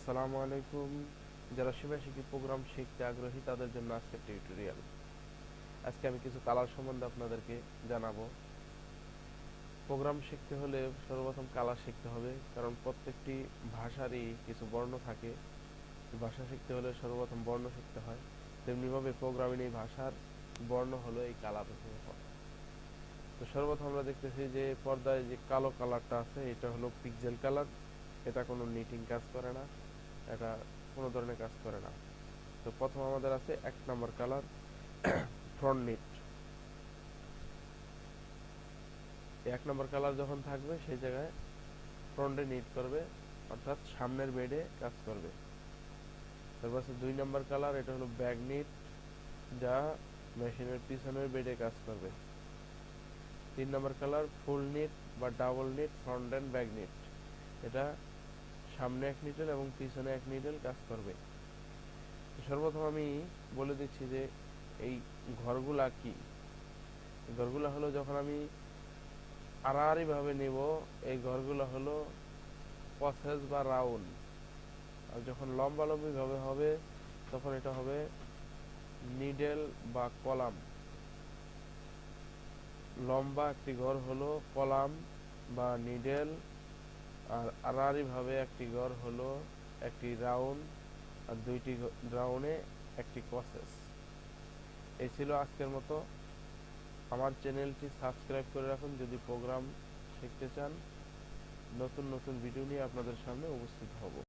আসসালামু আলাইকুম। যারা শিবাই শিখি প্রোগ্রাম শিখতে আগ্রহী, তাদের জন্য আজকের টিউটোরিয়াল আজকে আমি কিছু কালার সম্বন্ধে আপনাদেরকে জানাব। প্রোগ্রাম শিখতে হলে সর্বপ্রথম কালার শিখতে হবে, কারণ প্রত্যেকটি ভাষারই কিছু বর্ণ থাকে। ভাষা শিখতে হলে সর্বপ্রথম বর্ণ শিখতে হয়। তেমনিভাবে প্রোগ্রামিং এই ভাষার বর্ণ হলো এই কালার তো সর্বপ্রথম আমরা দেখতেছি যে পর্দায় যে কালো কালারটা আছে, এটা হলো পিক্সেল কালার এটা কোনো নিটিং কাজ করে না। এটা কোনো ধরনের কাজ করে না। তো প্রথম আমাদের আছে এক নম্বর কালার, ফ্রন্ট নিট। এক নম্বর কালার যখন থাকবে, সেই জায়গায় ফ্রন্টে নিট করবে, অর্থাৎ সামনের বেডে কাজ করবে। তারপর আছে দুই নম্বর কালার, এটা হলো ব্যাগ নিট, যা মেশিনের পিছনের বেডে কাজ করবে। তিন নম্বর কালার, ফুল নিট বা double knit, front and back knit. এটা সামনে এক নিডেল এবং পিছনে এক নিডেল কাজ করবে। সর্বপ্রথম আমি বলে দিচ্ছি যে, এই ঘরগুলা কি? ঘরগুলা হলো যখন আমি আড়াআড়ি ভাবে নেব, এই ঘরগুলো হলো প্রসেস বা রাউন্ড আর যখন লম্বালম্বি ভাবে হবে, তখন এটা হবে নিডেল বা কলাম। লম্বা একটি ঘর হলো কলাম বা নিডেল আর আড়াআড়ি ভাবে একটি গড় হলো একটি রাউন্ড আর দুইটি রাউন্ডে একটি প্রসেস এই ছিল আজকের মতো। আমার চ্যানেলটি সাবস্ক্রাইব করে রাখুন যদি প্রোগ্রাম শিখতে চান। নতুন নতুন ভিডিও নিয়ে আপনাদের সামনে উপস্থিত হব।